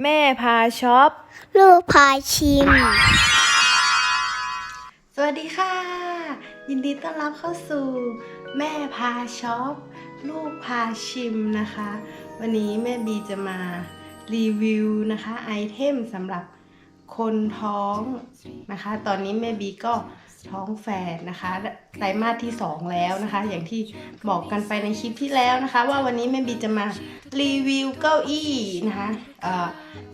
แม่พาช็อป ลูกพาชิม สวัสดีค่ะ ยินดีต้อนรับเข้าสู่ แม่พาช็อป ลูกพาชิมนะคะ วันนี้แม่บีจะมารีวิวนะคะไอเทมสำหรับคนท้องนะคะ ตอนนี้แม่บีก็ ท้องแฝดนะคะไตรมาสที่ 2 แล้วนะคะ อย่างที่บอกกันไปในคลิปที่แล้วนะคะ ว่าวันนี้แม่บีจะมารีวิวเก้าอี้นะคะเอ่อ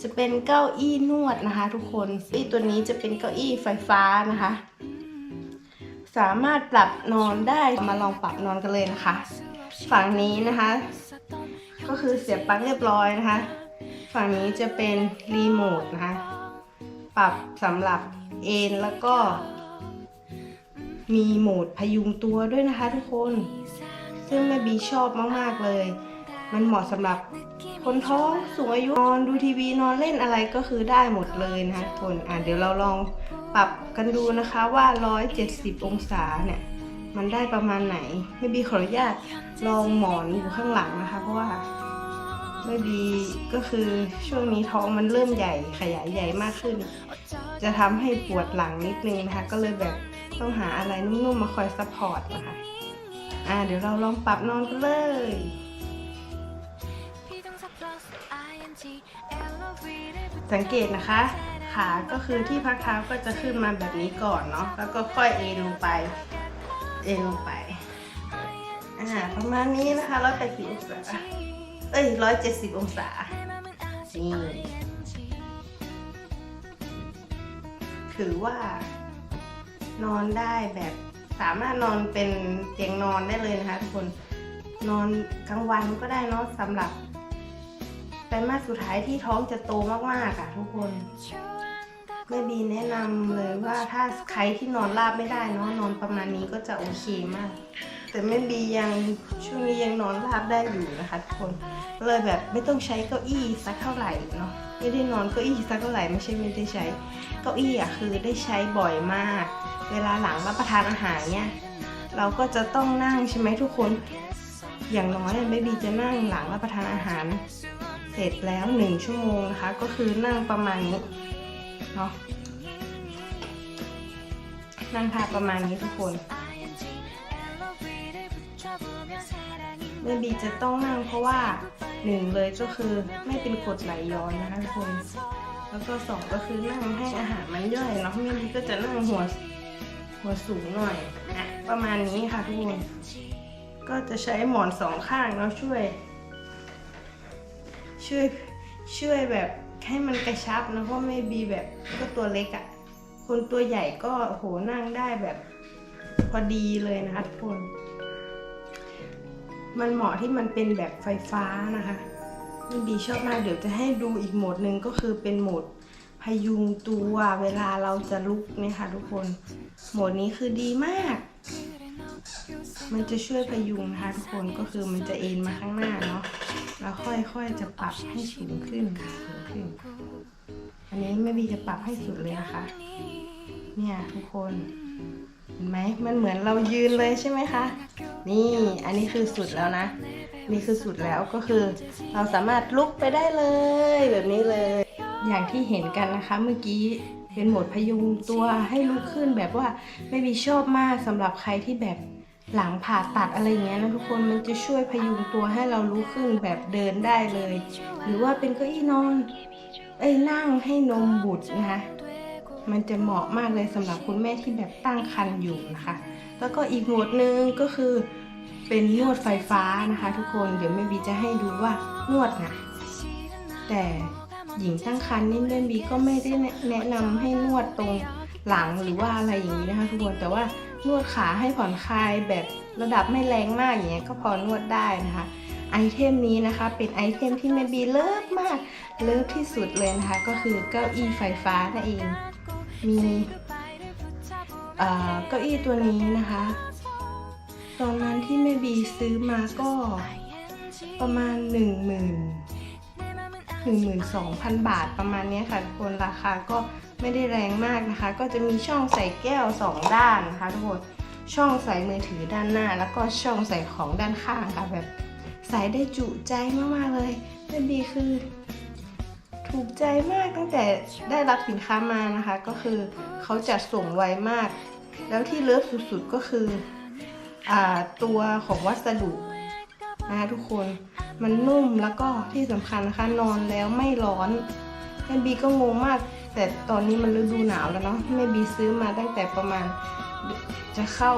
จะเป็นเก้าอี้นวดนะคะ ทุกคนเก้าอี้ตัวนี้จะเป็นเก้าอี้ไฟฟ้านะคะ สามารถปรับนอนได้มาลองปรับนอนกันเลยนะคะ ฝั่งนี้นะคะ ก็คือเสียบปลั๊กเรียบร้อยนะคะ ฝั่งนี้จะเป็นรีโมทนะคะ ปรับสำหรับเอนแล้วก็ มีโหมดพยุงตัวด้วยนะคะทุกคน ซึ่งแม่บีชอบมากๆเลย มันเหมาะสำหรับคนท้องสูงอายุนอนดูทีวีนอนเล่นอะไรก็คือได้หมดเลยนะคะทุกคนอะเดี๋ยวเราลองปรับกันดูนะคะว่า 170 องศาเนี่ยมันได้ประมาณไหนแม่บีขออนุญาตลองหมอนอยู่ข้างหลังนะคะ เพราะว่าแม่บีก็คือช่วงนี้ท้องมันเริ่มใหญ่ขยายใหญ่มากขึ้น จะทำให้ปวดหลังนิดนึงนะคะ ก็เลยแบบ ต้องหาอะไรนุ่มๆมาคอยซัพพอร์ตนะคะ อ่า เดี๋ยวเราลองปรับนอนกันเลยสังเกตนะคะ ขาก็คือที่พักเท้าก็จะขึ้นมาแบบนี้ก่อนเนาะแล้วก็ค่อยเอ็นลงไป เอ็นลงไปอ่าประมาณนี้นะคะร้อยแปดสิบองศาเอ้ยร้อยเจ็ดสิบองศานี่ถือว่า นอนได้แบบสามารถนอนเป็นเตียงนอนได้เลยนะคะทุกคนนอนกลางวันก็ได้เนาะสำหรับไตรมาสสุดท้ายที่ท้องจะโตมากๆอะทุกคนแม่บีแนะนำเลยว่าถ้าใครที่นอนราบไม่ได้เนาะนอนประมาณนี้ก็จะโอเคมาก แต่แม่บียังช่วงนี้ยังนอนราบได้อยู่นะคะทุกคนเลยแบบไม่ต้องใช้เก้าอี้สักเท่าไหร่เนาะไม่ได้นอนเก้าอี้สักเท่าไหร่ไม่ใช่ไม่ได้ใช้เก้าอี้อะคือได้ใช้บ่อยมาก เวลาหลังรับประทานอาหารเนี่ยเราก็จะต้องนั่งใช่ไหมทุกคน อย่างน้อยแม่บีจะนั่งหลังรับประทานอาหาร เสร็จแล้วหนึ่งชั่วโมงนะคะก็คือนั่งประมาณนี้เนาะนั่งทาประมาณนี้ทุกคน แม่บีจะต้องนั่งเพราะว่าหนึ่งเลยก็คือไม่เป็นกรดไหลย้อนนะคะทุกคนแล้วก็สองก็คือนั่งให้อาหารมันย่อยเนาะแม่บีก็จะนั่งหัวหัวสูงหน่อยอะประมาณนี้ค่ะทุกคนก็จะใช้หมอนสองข้างเนาะช่วย ช่วยช่วยแบบให้มันกระชับนะเพราะไม่บีแบบก็ตัวเล็กอะ่ะคนตัวใหญ่ก็โหนั่งได้แบบพอดีเลยนะคะทุกคน มันเหมาะที่มันเป็นแบบไฟฟ้านะคะไม่บีชอบมากเดี๋ยวจะให้ดูอีกโหมดหนึ่งก็คือเป็นโหมดพยุงตัวเวลาเราจะลุกเนี่ยค่ะทุกคน โหมดนี้คือดีมาก มันจะช่วยพยุงนะคะทุกคนก็คือมันจะเอ็นมาข้างหน้าเนาะแล้วค่อยๆจะปรับให้สูงขึ้นสูงขึ้น อันนี้แม่บีจะปรับให้สุดเลยนะคะ เนี่ยทุกคน เห็นไหมมันเหมือนเรายืนเลยใช่ไหมคะ นี่อันนี้คือสุดแล้วนะ นี่คือสุดแล้วก็คือ เราสามารถลุกไปได้เลยแบบนี้เลย อย่างที่เห็นกันนะคะ เมื่อกี้เป็นโหมดพยุงตัวให้ลุกขึ้นแบบว่าไม่บีชอบมากสำหรับใครที่แบบหลังผ่าตัดอะไรเงี้ยนะทุกคนมันจะช่วยพยุงตัวให้เราลุกขึ้นแบบเดินได้เลย หรือว่าเป็นเก้าอี้นอนเอ้ยนั่งให้นมบุตรนะคะ มันจะเหมาะมากเลยสำหรับคุณแม่ที่แบบตั้งครรภ์อยู่นะคะ แล้วก็อีกโหมดหนึ่งก็คือเป็นนวดไฟฟ้านะคะ ทุกคนเดี๋ยวแม่บีจะให้ดูว่านวดนะแต่หญิงตั้งครรภ์นี่แม่บีก็ไม่ได้แนะนำให้นวดตรงหลังหรือว่าอะไรอย่างนี้นะคะทุกคนแต่ว่านวดขาให้ผ่อนคลายแบบระดับไม่แรงมากอย่างเงี้ยก็พอนวดได้นะคะไอเทมนี้นะคะเป็นไอเทมที่แม่บีเลิฟมากเลิฟที่สุดเลยนะคะ ก็คือเก้าอี้ไฟฟ้านั่นเอง มีเอ่อก้าอี้ตัวนี้นะคะ ตอนนั้นที่แม่บีซื้อมาก็ประมาณหนึ่งหมื่นหนึ่งหมื่นสองพันบาทประมาณนี้ค่ะทุกคนราคาก็ไม่ได้แรงมากนะคะ ก็จะมีช่องใส่แก้วสองด้านนะคะทุกคนช่องใส่มือถือด้านหน้า แล้วก็ช่องใส่ของด้านข้างค่ะแบบใส่ได้จุใจมากๆเลยแม่บีคือ ถูกใจมากตั้งแต่ได้รับสินค้ามานะคะ ก็คือเขาจะส่งไวมาก แล้วที่เลิฟสุดๆก็คืออตัวของวัสดุนะทุกคนมันนุ่มแล้วก็ที่สำคัญนะคะนอนแล้วไม่ร้อนแม่บีก็งงมาก แต่ตอนนี้มันฤดูหนาวแล้วเนาะแม่บีซื้อมาตั้งแต่ประมาณจะเข้า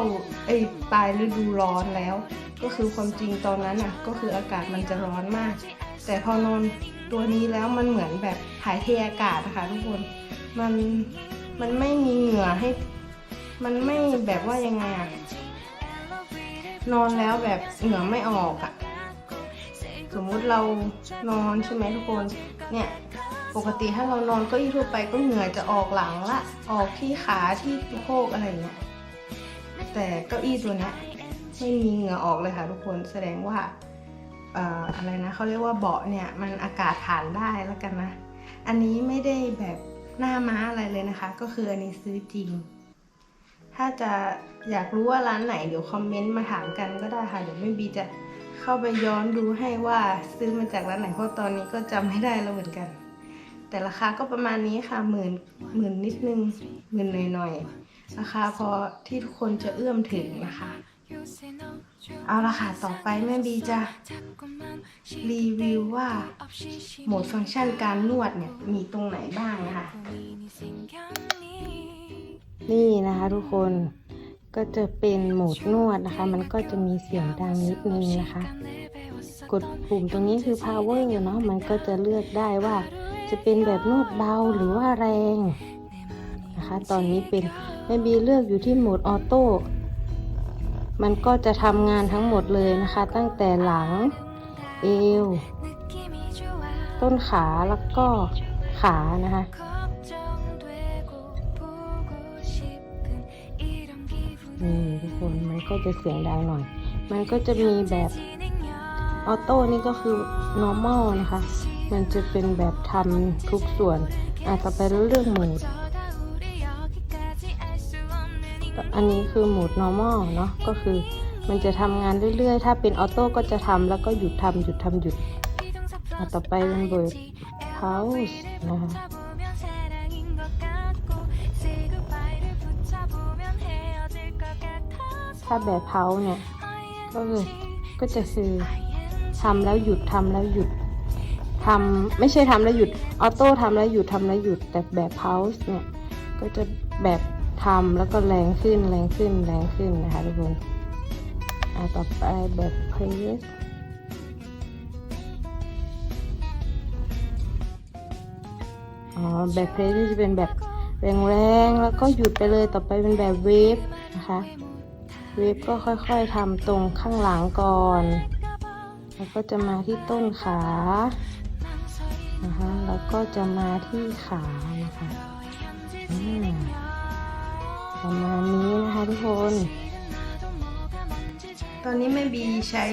ไอ้ปลายฤดูร้อนแล้ว ก็คือความจริงตอนนั้นอะ ก็คืออากาศมันจะร้อนมาก แต่พอนอนตัวนี้แล้วมันเหมือนแบบถ่ายเทอากาศนะคะทุกคนมันมันไม่มีเหงื่อให้ มันไม่แบบว่ายังไงอะนอนแล้วแบบเหงื่อไม่ออกอะสมมุติเรานอนใช่ไหมทุกคนเนี่ยปกติถ้าเรานอนก็อีทั่วไปก็เหงื่อจะออกหลังละ ออกที่ขาที่โพกอะไรเงี้ยแต่เก้าอี้ตัวนี้ไม่มีเหงื่อออกเลยค่ะทุกคนแสดงว่า อะไรนะเขาเรียกว่าเบาะเนี่ยมันอากาศผ่านได้แล้วกันนะ อันนี้ไม่ได้แบบหน้าม้าอะไรเลยนะคะ ก็คืออันนี้ซื้อจริง ถ้าจะอยากรู้ว่าร้านไหนเดี๋ยวคอมเมนต์มาถามกันก็ได้ค่ะ เดี๋ยวไม่บีจะเข้าไปย้อนดูให้ว่าซื้อมาจากร้านไหนเพราะตอนนี้ก็จำไม่ได้แล้วเหมือนกัน แต่ราคาก็ประมาณนี้ค่ะหมื่นหมื่นนิดนึงหมื่นหน่อยๆราคาพอที่ทุกคนจะเอื้อมถึงนะคะ เอาละค่ะ ต่อไปแม่บีจะรีวิวว่าโหมดฟังก์ชันการนวดเนี่ย มีตรงไหนบ้างนะคะ นี่นะคะทุกคนก็จะเป็นโหมดนวดนะคะ มันก็จะมีเสียงดังนิดนึงนะคะ กดปุ่มตรงนี้คือ power เนาะมันก็จะเลือกได้ว่า จะเป็นแบบนวดเบาหรือว่าแรงนะคะ ตอนนี้เป็นแม่บีเลือกอยู่ที่โหมดออโต้ มันก็จะทำงานทั้งหมดเลยนะคะ ตั้งแต่หลัง เอว ต้นขาแล้วก็ขานะคะนี่ทุกคนมันก็จะเสียงดังหน่อย มันก็จะมีแบบออโต้นี่ก็คือ normal นะคะ มันจะเป็นแบบทำทุกส่วนอะต่อไปเรื่องโหมด อันนี้คือโหมด normal เนาะก็คือมันจะทำงานเรื่อยๆ ถ้าเป็นออโต้ก็จะทำแล้วก็หยุดทำหยุดทำหยุดต่อไปเป็นเบิร์ด pause นะคะถ้าแบบเพาเนี่ยก็คือก็จะคือทำแล้วหยุดทำแล้วหยุดทำไม่ใช่ทำแล้วหยุดออโต้ทำแล้วหยุดทำแล้วหยุดแต่แบบเพาเนี่ยก็จะแบบ ทำแล้วก็แรงขึ้นแรงขึ้นแรงขึ้นนะคะทุกคนอะต่อไปแบบเพรสอ๋อแบบเพรสจะเป็นแบบแรงๆแล้วก็หยุดไปเลยต่อไปเป็นแบบเวฟนะคะ เวฟก็ค่อยๆทำตรงข้างหลังก่อน แล้วก็จะมาที่ต้นขานะคะแล้วก็จะมาที่ขานะคะ ประมาณนี้นะคะทุกคน ตอนนี้แม่บีใช้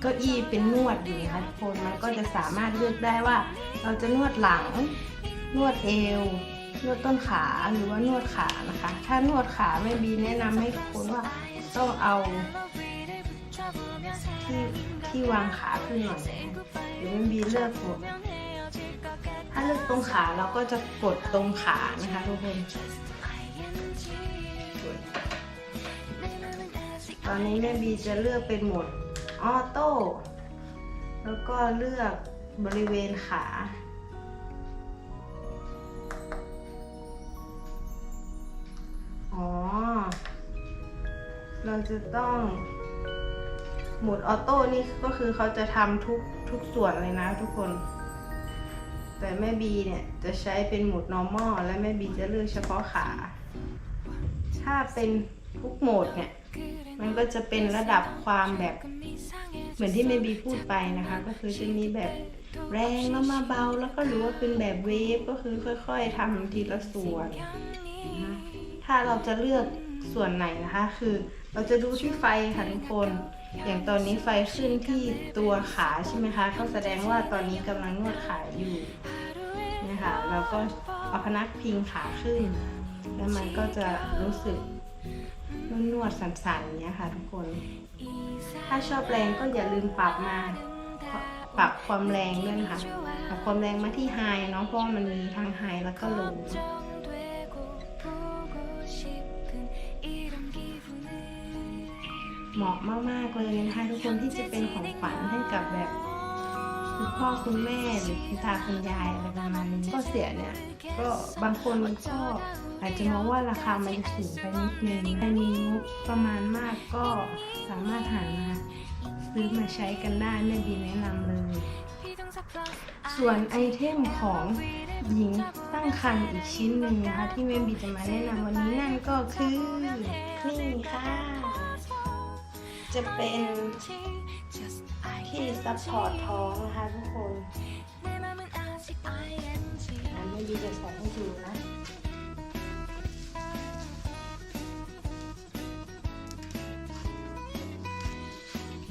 เก้าอี้เป็นนวดอยู่นะคะทุกคนมันก็จะสามารถเลือกได้ว่า เราจะนวดหลัง นวดเอวนวดต้นขาหรือว่านวดขานะคะ ถ้านวดขาแม่บีแนะนำให้ทุกคนว่าต้องเอาที่ที่วางขาขึ้นหน่อยเดี๋ยวแม่บีเลือกกดถ้าเลือกตรงขาเราก็จะกดตรงขานะคะทุกคน ตอนนี้แม่บีจะเลือกเป็นโหมดออโต้ แล้วก็เลือกบริเวณขา อ๋อ เราจะต้องโหมดออโต้นี่ก็คือเขาจะทำทุกทุกส่วนเลยนะทุกคน แต่แม่บีเนี่ย จะใช้เป็นโหมด normal และแม่บีจะเลือกเฉพาะขา ถ้าเป็นทุกโหมดเนี่ย มันก็จะเป็นระดับความแบบ เหมือนที่แม่บีพูดไปนะคะ ก็คือจะมีแบบแรงแล้วมาเบาแล้วก็หรือว่าเป็นแบบเวฟก็คือค่อย ๆทำทีละส่วนนะถ้าเราจะเลือกส่วนไหนนะคะ คือเราจะดูที่ไฟค่ะทุกคน อย่างตอนนี้ไฟขึ้นที่ตัวขาใช่ไหมคะ ก็แสดงว่าตอนนี้กำลังนวดขาอยู่เนี่ยค่ะเราก็เอาพนักพิงขาขึ้น แล้วมันก็จะรู้สึก นวดสันๆเนี้ยค่ะทุกคน ถ้าชอบแรงก็อย่าลืมปรับมา ปรับความแรงด้วยค่ะ ปรับความแรงมาที่ไฮเนาะเพราะมันมีทั้งไฮแล้วก็โลเหมาะมากๆเลยนะคะทุกคนที่จะเป็นของขวัญให้กับแบบ คุณพ่อคุณแม่หรือคุณตาคุณยายอะไรประมาณนี้ก็เสียเนี่ยก็บางคนก็อาจจะมองว่าราคามันจะสูงไปนิดนึงใครมีงบประมาณมากก็สามารถหามาซื้อมาใช้กันได้ไม่ดีแนะนำเลย ส่วนไอเทมของหญิงตั้งครรภ์อีกชิ้นหนึ่งนะคะที่แม่บีจะมาแนะนำวันนี้นั่นก็คือนี่ค่ะ จะเป็นที่ซัพพอร์ตท้องนะคะทุกคนอันไม่ดีจะใส่ให้ดูนะ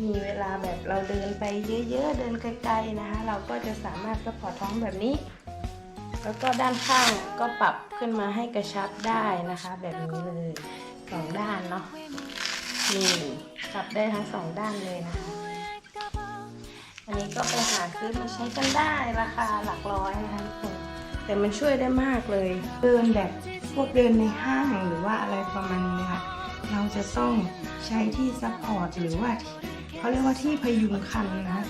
มีเวลาแบบเราเดินไปเยอะๆ เดินไกลๆนะคะ เราก็จะสามารถซัพพอร์ตท้องแบบนี้ แล้วก็ด้านข้างก็ปรับขึ้นมาให้กระชับได้นะคะ แบบนี้เลยสองด้านเนาะนี่ ปรับได้ทั้งสองด้านเลยนะคะอันนี้ก็ไปหาซื้อมาใช้กันได้ราคาหลักร้อยนะคะทุกคนแต่มันช่วยได้มากเลยเดินแบบพวกเดินในห้างหรือว่าอะไรประมาณนี้นะคะเราจะต้องใช้ที่ซัพพอร์ตหรือว่าเขาเรียกว่าที่พยุงคันนะ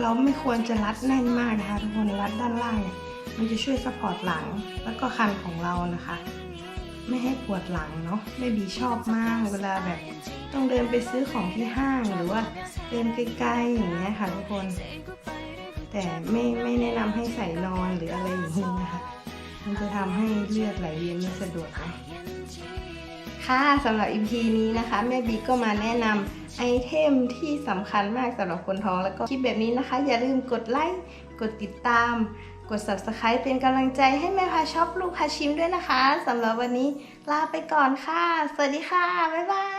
เราไม่ควรจะรัดแน่นมากนะคะทุกคนรัดด้านล่างเนี่ยมันจะช่วยซัพพอร์ตหลังแล้วก็คันของเรานะคะ ไม่ให้ปวดหลังเนาะแม่บีชอบมากเวลาแบบ ต้องเดินไปซื้อของที่ห้างหรือว่าเดินไกลๆอย่างเงี้ยค่ะทุกคน แต่ไม่ไม่แนะนำให้ใส่นอนหรืออะไรอย่างนี้นะคะ มันจะทำให้เลือดไหลเวียนไม่สะดวกนะค่ะสำหรับ EP นี้นะคะ แม่บีก็มาแนะนำไอเทมที่สำคัญมากสำหรับคนท้องแล้วก็คลิปแบบนี้นะคะ อย่าลืมกดไลค์กดติดตาม กด subscribe เป็นกำลังใจให้แม่พาชอบลูกพาชิมด้วยนะคะสำหรับวันนี้ลาไปก่อนค่ะ สวัสดีค่ะ บ๊ายบาย